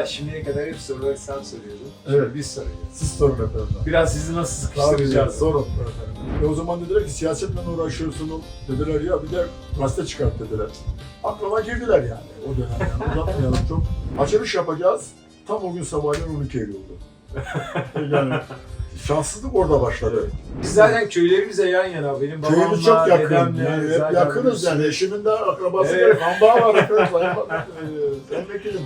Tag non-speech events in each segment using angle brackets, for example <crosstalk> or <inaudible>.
Valla şimdiye kadar hep soruları sen soruyordun. Şimdi Evet. biz soruyoruz. Siz sorun efendim. Biraz sizi nasıl sıkıştıracağız? sorun efendim. E o zaman dediler ki siyasetle uğraşıyorsunuz. Dediler ya bir de gazete çıkart dediler. Aklıma girdiler yani o dönem yani. <laughs> Uzatmayalım çok. Açılış yapacağız. Tam o gün sabahleyin 12 Eylül oldu. <laughs> yani şanssızlık orada başladı. Biz zaten köylerimize yan yana. Benim babamla, Köyümüz çok yakın. dedemle Yani hep yakınız yani. Eşimin de akrabası Evet. var Bakan. Ee, Sayın Vekilim.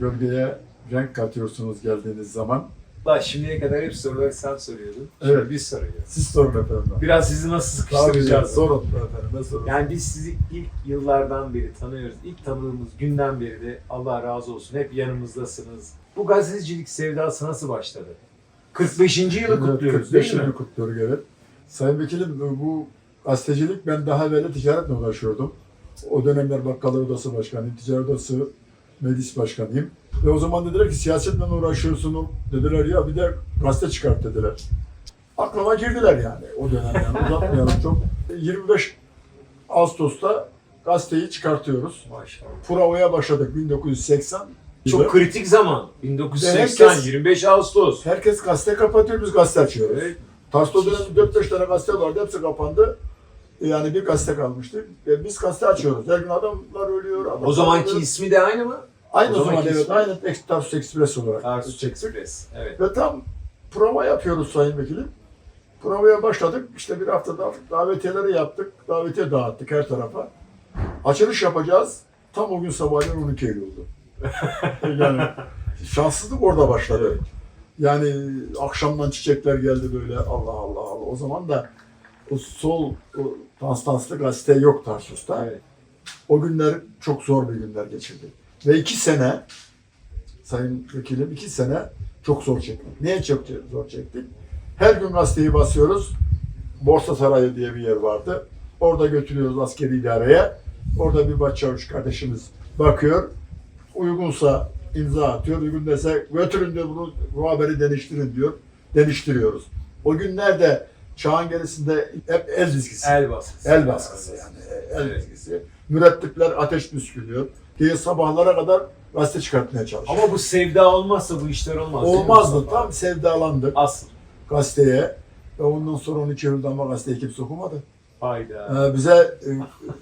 Gölgeye renk katıyorsunuz geldiğiniz zaman. Valla şimdiye kadar hep soruları sen soruyordun. Şimdi Evet. biz soruyoruz. Siz sorun efendim. Biraz sizi nasıl Tabii sıkıştıracağız? sorun efendim. Ne sorun? Yani biz sizi ilk yıllardan beri tanıyoruz. İlk tanıdığımız günden beri de Allah razı olsun hep yanımızdasınız. Bu gazetecilik sevdası nasıl başladı? 45. yılı kutluyoruz 45 değil mi? yılı kutluyoruz evet. Sayın Vekilim bu gazetecilik ben daha evvel ticaretle uğraşıyordum. O dönemler Bakkallar Odası Başkanıyım, Ticaret Odası Meclis Başkanıyım. Ve o zaman dediler ki siyasetle uğraşıyorsunuz. Dediler ya bir de gazete çıkart dediler. Aklıma girdiler yani o dönem yani <laughs> uzatmayalım çok. 25 Ağustos'ta gazeteyi çıkartıyoruz. Maşallah. Prova'ya başladık 1980. Çok kritik zaman. 1980, Herkes- 25 Ağustos. Herkes gazete kapatıyor, biz gazete açıyoruz. Evet. Tarsto dönemde 4-5 tane gazete vardı, hepsi kapandı. Yani bir gazete kalmıştı. E, biz gazete açıyoruz. Her gün adamlar ölüyor. Adamlar O zamanki ölüyor. ismi de aynı mı? Aynı o zaman zamanki evet, aynı Tarsus Express olarak. Tarsus Express. Evet. Ve tam prova yapıyoruz Sayın Vekilim. Provaya başladık. İşte bir haftada davetiyeleri yaptık. Davetiye dağıttık her tarafa. Açılış yapacağız. Tam o gün sabahleyin 12 Eylül oldu. <laughs> yani şanssızlık orada başladı. Evet. Yani akşamdan çiçekler geldi böyle Allah Allah Allah. O zaman da o sol o Konstanslı gazete yok Tarsus'ta. evet. O günler çok zor bir günler geçirdik. Ve iki sene, Sayın Vekilim iki sene çok zor çektik. Niye çok zor çektik? Her gün gazeteyi basıyoruz. Borsa Sarayı diye bir yer vardı. Orada götürüyoruz askeri idareye. Orada bir başçavuş kardeşimiz bakıyor. Uygunsa imza atıyor. Uygun dese götürün diyor bunu bu haberi deniştirin diyor. Deniştiriyoruz. O günlerde çağın gerisinde hep el dizgisi. El baskısı. El baskısı yani. El dizgisi. Mürettipler ateş püskürüyor. Diye sabahlara kadar gazete çıkartmaya çalışıyor. Ama bu sevda olmazsa bu işler olmaz. Olmazdı. Tam sevdalandık Asıl. gazeteye. Ve ondan sonra 12 Eylül'den ama gazeteyi kimse okumadı. Hayda. Ee, bize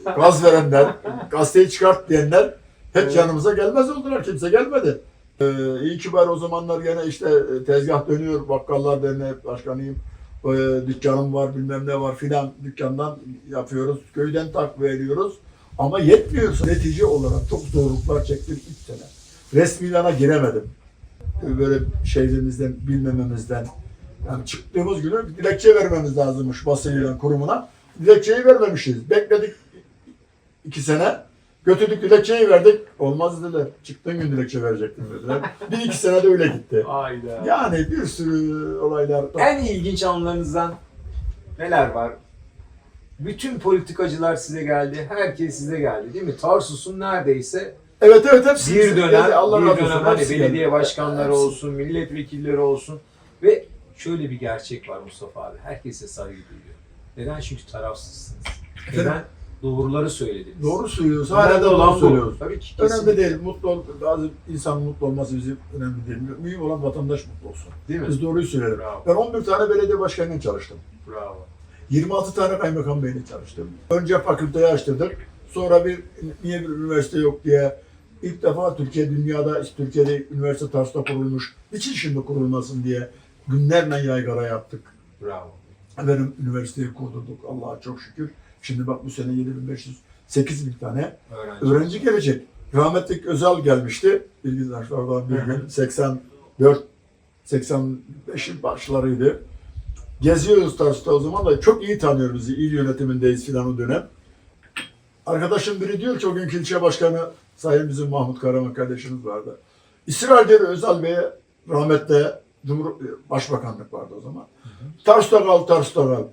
e, gaz verenler, <laughs> gazeteyi çıkart diyenler hiç Evet. yanımıza gelmez oldular. Kimse gelmedi. Ee, iyi ki bari o zamanlar gene işte e, tezgah dönüyor. Bakkallar Derneği Başkanıyım. Ee, dükkanım var bilmem ne var filan dükkandan yapıyoruz. Köyden takviye ediyoruz. Ama yetmiyor. Netice olarak çok zorluklar çektim 3 sene. Resmi ilana giremedim. Böyle şeylerimizden, bilmememizden. Yani çıktığımız günü bir dilekçe vermemiz lazımmış basın ilan kurumuna. Dilekçeyi vermemişiz. Bekledik iki sene. Götürdük dilekçeyi verdik. Olmaz dediler. Çıktığın gün dilekçe verecektim dediler. bir iki sene de öyle gitti. Hayda. Yani bir sürü olaylar. En ilginç anlarınızdan neler var? Bütün politikacılar size geldi, herkes size geldi değil mi? Tarsus'un neredeyse Evet evet hepsi. bir dönem, geldi. Allah bir dönem hani belediye başkanları Hepsi. olsun, milletvekilleri olsun ve şöyle bir gerçek var Mustafa abi. Herkese saygı duyuyor. Neden? Çünkü tarafsızsınız. Neden? Doğruları söylediniz. Doğru söylüyoruz. Hala da olan söylüyoruz. Tabii ki. Önemli kesinlikle. değil. Mutlu ol, bazı insan mutlu olması bizim önemli değil. Mühim olan vatandaş mutlu olsun. Değil mi? Biz doğruyu söyleyelim. Bravo. Ben 11 tane belediye başkanıyla çalıştım. Bravo. 26 tane kaymakam beyle çalıştım. Önce fakülteyi açtırdık. Sonra bir niye bir üniversite yok diye ilk defa Türkiye dünyada Türkiye'de üniversite tarzda kurulmuş. Niçin şimdi kurulmasın diye günlerle yaygara yaptık. Bravo. Benim üniversiteyi kurdurduk Allah'a çok şükür. Şimdi bak bu sene 7500 8000 tane Öğrenci. öğrenci gelecek. Rahmetlik Özal gelmişti. Bilgisayarlardan bir gün 84 85'in başlarıydı. Geziyoruz Tarsus'ta o zaman da çok iyi tanıyor bizi. İl yönetimindeyiz filan o dönem. Arkadaşım biri diyor ki o günkü ilçe başkanı Sayın bizim Mahmut Karaman kardeşimiz vardı. İsrail diyor Özal Bey'e rahmetle Cumhur Başbakanlık vardı o zaman. Tarsus'ta kal, Tarsus'ta kal.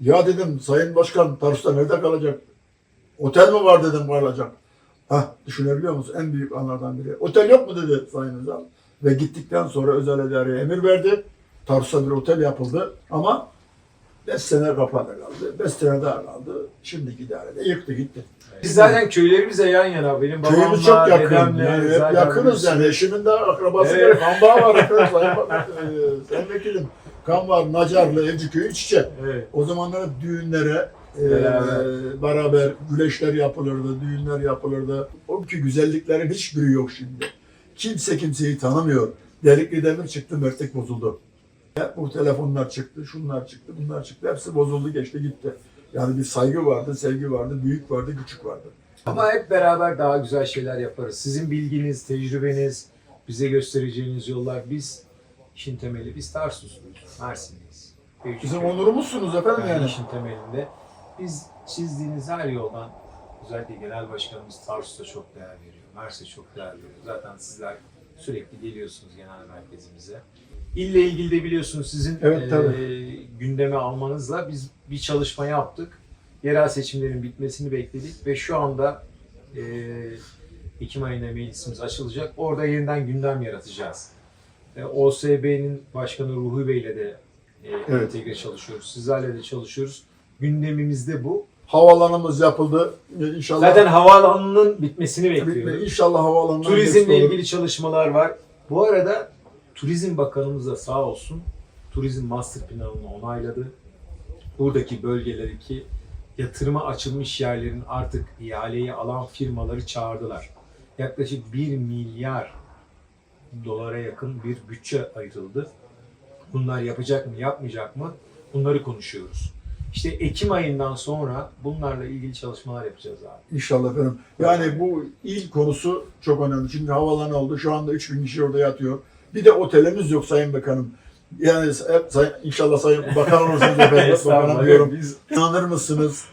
Ya dedim Sayın Başkan Tarsus'ta nerede kalacak? Otel mi var dedim kalacak. Hah düşünebiliyor musun? En büyük anlardan biri. Otel yok mu dedi Sayın Özal. Ve gittikten sonra özel idareye emir verdi. Tarsus'a bir otel yapıldı ama 5 sene kapalı kaldı. 5 sene daha kaldı. Şimdiki idarede yıktı gitti. Biz zaten köylerimizle yan yana. Benim babamla, Köyümüz çok yakın. dedemle Yani hep zaten yakınız bir yani. Eşimin de akrabası Evet. var. efendim. Sayın, Bak- e, Sayın Vekilim. Kan var. Nacarlı, Evciköy iç içe. Evet. O zamanlar hep düğünlere e, Beraber. beraber güleşler yapılırdı, düğünler yapılırdı. O ki güzelliklerin hiçbiri yok şimdi. Kimse kimseyi tanımıyor. Delikli demir çıktı, mertek bozuldu. Bu telefonlar çıktı, şunlar çıktı, bunlar çıktı. Hepsi bozuldu, geçti, gitti. Yani bir saygı vardı, sevgi vardı, büyük vardı, küçük vardı. Ama hep beraber daha güzel şeyler yaparız. Sizin bilginiz, tecrübeniz, bize göstereceğiniz yollar. Biz işin temeli, biz Tarsusluyuz, Mersinliyiz. Bizim onurumuzsunuz efendim yani yani. işin temelinde. Biz çizdiğiniz her yoldan özellikle genel başkanımız Tarsus'a çok değer veriyor. Mersin'e çok değer veriyor. Zaten sizler sürekli geliyorsunuz genel merkezimize. İlle ilgili de biliyorsunuz sizin Evet, tabii. gündeme almanızla biz bir çalışma yaptık. Yerel seçimlerin bitmesini bekledik ve şu anda eee Ekim ayında meclisimiz açılacak. Orada yeniden gündem yaratacağız. E, OSB'nin başkanı Ruhi Bey ile de e, Evet. entegre çalışıyoruz. Sizlerle de çalışıyoruz. Gündemimizde bu. Havalanımız yapıldı. İnşallah Zaten havaalanının bitmesini Bitme- bekliyoruz. İnşallah havaalanına Turizmle olur. ilgili çalışmalar var. Bu arada Turizm Bakanımız da sağ olsun Turizm Master Planı'nı onayladı. Buradaki bölgelerdeki yatırıma açılmış yerlerin artık ihaleyi alan firmaları çağırdılar. Yaklaşık 1 milyar dolara yakın bir bütçe ayrıldı. Bunlar yapacak mı, yapmayacak mı? Bunları konuşuyoruz. İşte Ekim ayından sonra bunlarla ilgili çalışmalar yapacağız abi. İnşallah efendim. Yani bu il konusu çok önemli. Çünkü havalan oldu. Şu anda 3000 kişi orada yatıyor. Bir de otelimiz yok Sayın Bakanım. Yani hep say- inşallah Sayın Bakan olursunuz efendim. <laughs> Bakanım diyorum. Biz İnanır mısınız?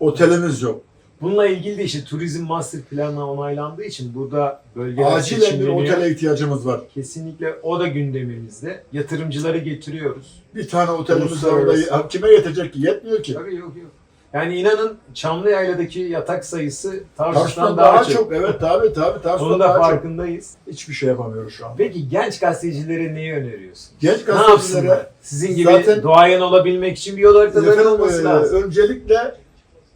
Otelimiz yok. Bununla ilgili de işte turizm master planına onaylandığı için burada bölgeler Acilen bir otele ihtiyacımız var. Kesinlikle o da gündemimizde. Yatırımcıları getiriyoruz. Bir tane otelimiz var. Kime yetecek ki? Yetmiyor ki. Tabii yok yok. Yani inanın Çamlıyayla'daki yatak sayısı Tarsus'tan daha, daha çok. çok. Evet tabii tabii. Onun Tarsus'tan da daha çok. farkındayız. Hiçbir şey yapamıyoruz şu an. Peki genç gazetecilere neyi öneriyorsun? Genç gazetecilere? Sizin gibi Zaten- duayen olabilmek için bir yol haritaları olması e, lazım. öncelikle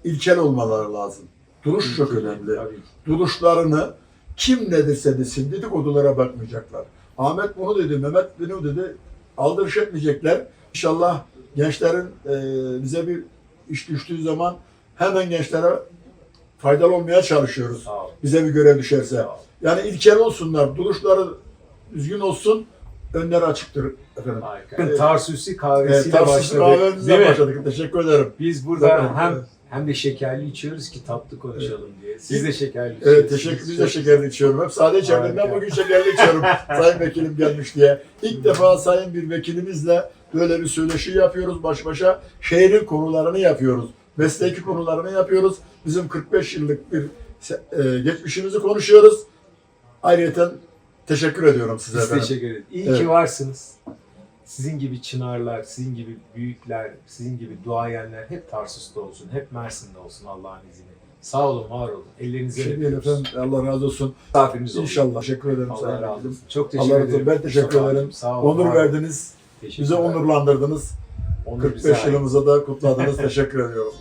ilkel olmaları lazım. Duruş çok önemli. Tabii duruşlarını kim ne dese desin dedikodulara bakmayacaklar. Ahmet bunu dedi, Mehmet bunu dedi. Aldırış etmeyecekler. İnşallah gençlerin e, bize bir iş düştüğü zaman hemen gençlere faydalı olmaya çalışıyoruz. Bize bir görev düşerse. Yani ilkel olsunlar, duruşları düzgün olsun, önleri açıktır efendim. Harika. Evet. Evet, kahvesiyle Tarsus başladık. kahvemizle başladık. Teşekkür ederim. Biz burada Zaten, hem evet. hem de şekerli içiyoruz ki tatlı konuşalım diye. Siz de şekerli içiyorsunuz. Evet teşekkür Biz de şekerli içiyorum. Hep sade içerdim. Ben bugün şekerli içiyorum. <laughs> Sayın vekilim gelmiş diye. İlk defa sayın bir vekilimizle böyle bir söyleşi yapıyoruz baş başa. Şehrin konularını yapıyoruz. Mesleki konularını yapıyoruz. Bizim 45 yıllık bir e, geçmişimizi konuşuyoruz. Ayrıca teşekkür ediyorum size Biz efendim. teşekkür ederiz. İyi Evet. ki varsınız. Sizin gibi çınarlar, sizin gibi büyükler, sizin gibi duayenler hep Tarsus'ta olsun, hep Mersin'de olsun Allah'ın izniyle. Sağ olun, var olun. Ellerinize değil efendim. Allah razı olsun. Misafiriniz olun. İnşallah. Teşekkür ederim Allah razı olsun. Çok teşekkür Allah ederim. olsun. Ben teşekkür olun, ederim. Sağ olun. Onur verdiniz. Bize Teşekkürler. onurlandırdınız. Onur 45 bize ait. yılımıza da kutladınız. <laughs> teşekkür ediyorum.